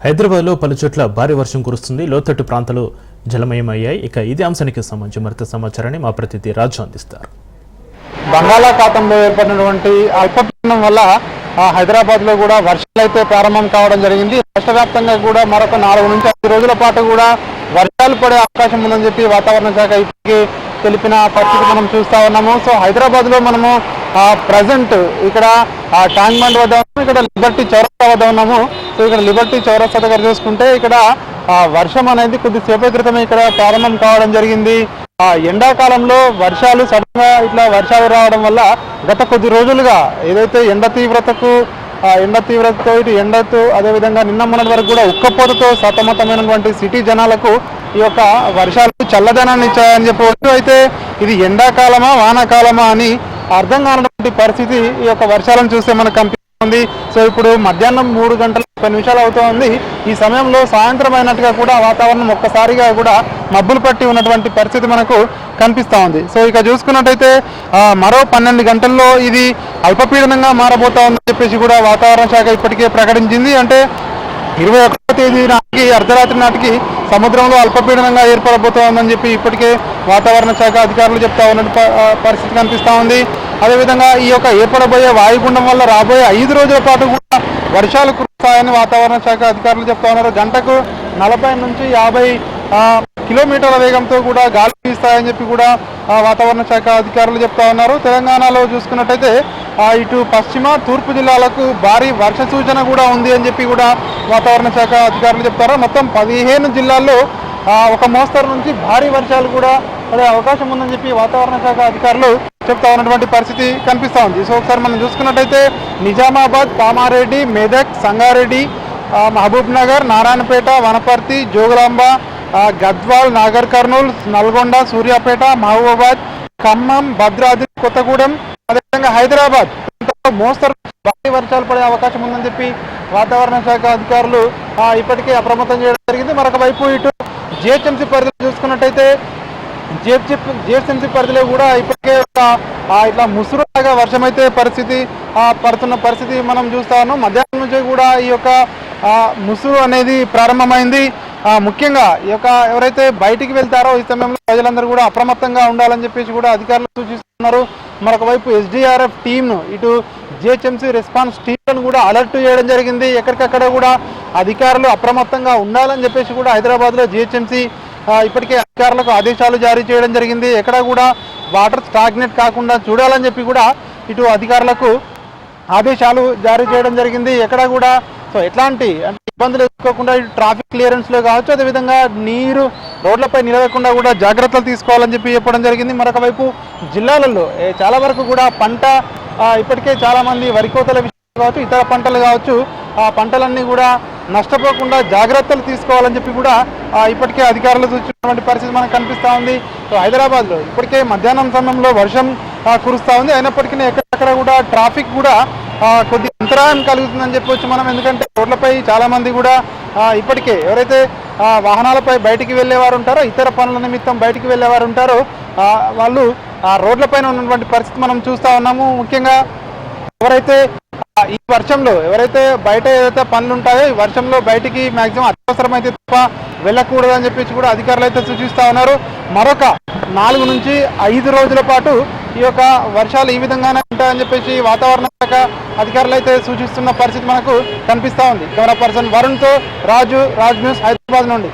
హైదరాబాద్లో పలు చోట్ల భారీ వర్షం కురుస్తుంది. లోతట్టు ప్రాంతాలు జలమయమయ్యాయి. ఇక ఇదే అంశానికి సంబంధించి మరింత సమాచారాన్ని మా ప్రతినిధి రాజు అందిస్తారు. బంగాళాఖాతంలో ఏర్పడినటువంటి అల్పపీడనం వల్ల ఆ, హైదరాబాద్లో కూడా వర్షాలు అయితే ప్రారంభం కావడం జరిగింది. రాష్ట్ర వ్యాప్తంగా కూడా మరొక నాలుగు నుంచి ఐదు రోజుల పాటు కూడా వర్షాలు పడే అవకాశం ఉందని చెప్పి వాతావరణ శాఖ ఇప్పటికీ తెలిపిన పరిస్థితి మనం చూస్తా ఉన్నాము. సో హైదరాబాద్లో మనము ప్రజెంట్ ఇక్కడ ఆ, ట్యాంక్ బండ్ వద్ద ఉన్నాము. ఇక్కడ లిబర్టీ చౌరస్తా వద్ద ఉన్నాము సో ఇక్కడ లిబర్టీ చౌరస్తా దగ్గర చూసుకుంటే ఇక్కడ ఆ, వర్షం అనేది కొద్దిసేపటి క్రితమే ఇక్కడ ప్రారంభం కావడం జరిగింది ఆ ఎండాకాలంలో వర్షాలు సడన్గా ఇట్లా వర్షాలు రావడం వల్ల గత కొద్ది రోజులుగా ఏదైతే ఎండ తీవ్రతకు ఎండ తీవ్రతతో ఇటు ఎండతో అదేవిధంగా నిన్న మొన్నటి వరకు కూడా ఉక్కపోతతో సతమతమైనటువంటి సిటీ జనాలకు ఈ యొక్క వర్షాలు చల్లదనాన్ని ఇచ్చాయని చెప్పవచ్చు అయితే ఇది ఎండాకాలమా వానాకాలమా అని అర్థం కానటువంటి పరిస్థితి ఈ యొక్క వర్షాలను చూస్తే మనకు కనిపిస్తుంది. సో ఇప్పుడు మధ్యాహ్నం మూడు గంటల ముప్పై నిమిషాలు అవుతోంది ఈ సమయంలో సాయంత్రం అయినట్టుగా కూడా వాతావరణం ఒక్కసారిగా కూడా మబ్బులు పట్టి ఉన్నటువంటి పరిస్థితి మనకు కనిపిస్తూ ఉంది. సో ఇక చూసుకున్నట్టయితే మరో పన్నెండు గంటల్లో ఇది అల్పపీడనంగా మారబోతా ఉందని చెప్పేసి కూడా వాతావరణ శాఖ ఇప్పటికే ప్రకటించింది. అంటే ఇరవై ఒకటో తేదీ నాటికి అర్ధరాత్రి నాటికి సముద్రంలో అల్పపీడనంగా ఏర్పడబోతోందని చెప్పి ఇప్పటికే వాతావరణ శాఖ అధికారులు చెప్తా ఉన్న పరిస్థితి కనిపిస్తూ ఉంది. అదేవిధంగా ఈ యొక్క ఏర్పడబోయే వాయుగుండం వల్ల రాబోయే ఐదు రోజుల పాటు కూడా వర్షాలు కురుస్తాయని వాతావరణ శాఖ అధికారులు చెప్తా ఉన్నారు. గంటకు నలభై నుంచి యాభై కిలోమీటర్ల వేగంతో కూడా గాలి వీస్తాయని చెప్పి కూడా వాతావరణ శాఖ అధికారులు చెప్తా ఉన్నారు. తెలంగాణలో చూసుకున్నట్టయితే ఇటు పశ్చిమ తూర్పు జిల్లాలకు భారీ వర్ష సూచన కూడా ఉంది అని చెప్పి కూడా వాతావరణ శాఖ అధికారులు చెప్తారు. మొత్తం పదిహేను జిల్లాల్లో ఒక మోస్తరు నుంచి భారీ వర్షాలు కూడా పడే అవకాశం ఉందని చెప్పి వాతావరణ శాఖ అధికారులు చెప్తా ఉన్నటువంటి పరిస్థితి కనిపిస్తూ ఉంది. సో ఒకసారి మనం చూసుకున్నట్టయితే నిజామాబాద్ పామారెడ్డి మెదక్ సంగారెడ్డి మహబూబ్ నగర్ నారాయణపేట వనపర్తి జోగులాంబ గద్వాల్ నాగర్ కర్నూల్ నల్గొండ సూర్యాపేట మహబూబాబాద్ ఖమ్మం భద్రాద్రి కొత్తగూడెం అదేవిధంగా హైదరాబాద్. మోస్తరు భారీ వర్షాలు పడే అవకాశం ఉందని చెప్పి వాతావరణ శాఖ అధికారులు ఆ, ఇప్పటికే అప్రమత్తం చేయడం జరిగింది. మరొక వైపు ఇటు జిహెచ్ఎంసీ పరిధిలో చూసుకున్నట్టయితే జిహెచ్ఎం జిహెచ్ఎంసీ పరిధిలో కూడా ఇప్పటికే ఒక ఇట్లా ముసురులాగా వర్షం అయితే పరిస్థితి ఆ, పడుతున్న పరిస్థితి మనం చూస్తాను మధ్యాహ్నం నుంచి కూడా ఈ యొక్క ముసురు అనేది ప్రారంభమైంది. ముఖ్యంగా ఈ యొక్క ఎవరైతే బయటికి వెళ్తారో ఈ సమయంలో ప్రజలందరూ కూడా అప్రమత్తంగా ఉండాలని చెప్పేసి కూడా అధికారులు సూచిస్తున్నారు. మరొక వైపు ఎస్డిఆర్ఎఫ్ టీంను ఇటు జిహెచ్ఎంసీ రెస్పాన్స్ టీంలను కూడా అలర్ట్ చేయడం జరిగింది. ఎక్కడికక్కడ కూడా అధికారులు అప్రమత్తంగా ఉండాలని చెప్పేసి కూడా హైదరాబాద్లో జిహెచ్ఎంసీ ఇప్పటికే అధికారులకు ఆదేశాలు జారీ చేయడం జరిగింది. ఎక్కడ కూడా వాటర్ స్టాగ్నెట్ కాకుండా చూడాలని చెప్పి కూడా ఇటు అధికారులకు ఆదేశాలు జారీ చేయడం జరిగింది. ఎక్కడ కూడా సో ఎట్లాంటి ఇబ్బందులు ఎదుర్కోకుండా ట్రాఫిక్ క్లియరెన్స్లో కావచ్చు అదేవిధంగా నీరు రోడ్లపై నిలవకుండా కూడా జాగ్రత్తలు తీసుకోవాలని చెప్పి చెప్పడం జరిగింది. మరొక వైపు జిల్లాలలో చాలా వరకు కూడా పంట ఇప్పటికే చాలా మంది వరి కోతల విషయం కావచ్చు ఇతర పంటలు కావచ్చు ఆ పంటలన్నీ కూడా నష్టపోకుండా జాగ్రత్తలు తీసుకోవాలని చెప్పి కూడా ఇప్పటికే అధికారులు చూసినటువంటి పరిస్థితి మనకు కనిపిస్తూ ఉంది. సో హైదరాబాద్లో ఇప్పటికే మధ్యాహ్నం సమయంలో వర్షం కురుస్తూ ఉంది. అయినప్పటికీ ఎక్కడెక్కడ కూడా ట్రాఫిక్ కూడా కొద్ది అంతరాయం కలుగుతుందని చెప్పొచ్చు మనం ఎందుకంటే రోడ్లపై చాలా మంది కూడా ఇప్పటికే ఎవరైతే ఆ, వాహనాలపై బయటికి వెళ్ళేవారు ఉంటారో ఇతర పనుల నిమిత్తం బయటికి వెళ్ళేవారు ఉంటారో ఆ, వాళ్ళు ఆ రోడ్లపైన ఉన్నటువంటి పరిస్థితి మనం చూస్తా ఉన్నాము. ముఖ్యంగా ఎవరైతే ఈ వర్షంలో ఎవరైతే బయట ఏదైతే పనులు ఉంటాయో ఈ వర్షంలో బయటికి మాక్సిమం అత్యవసరమైతే తప్ప వెళ్ళకూడదని చెప్పేసి కూడా అధికారులు అయితే సూచిస్తా ఉన్నారు. మరొక నాలుగు నుంచి ఐదు రోజుల పాటు ఈ యొక్క వర్షాలు ఈ విధంగానే ఉంటాయని చెప్పేసి వాతావరణ శాఖ అధికారులు అయితే సూచిస్తున్న పరిస్థితి మనకు కనిపిస్తూ ఉంది. కెమెరా పర్సన్ వరుణ్తో రాజు రాజ్ న్యూస్ హైదరాబాద్ నుండి.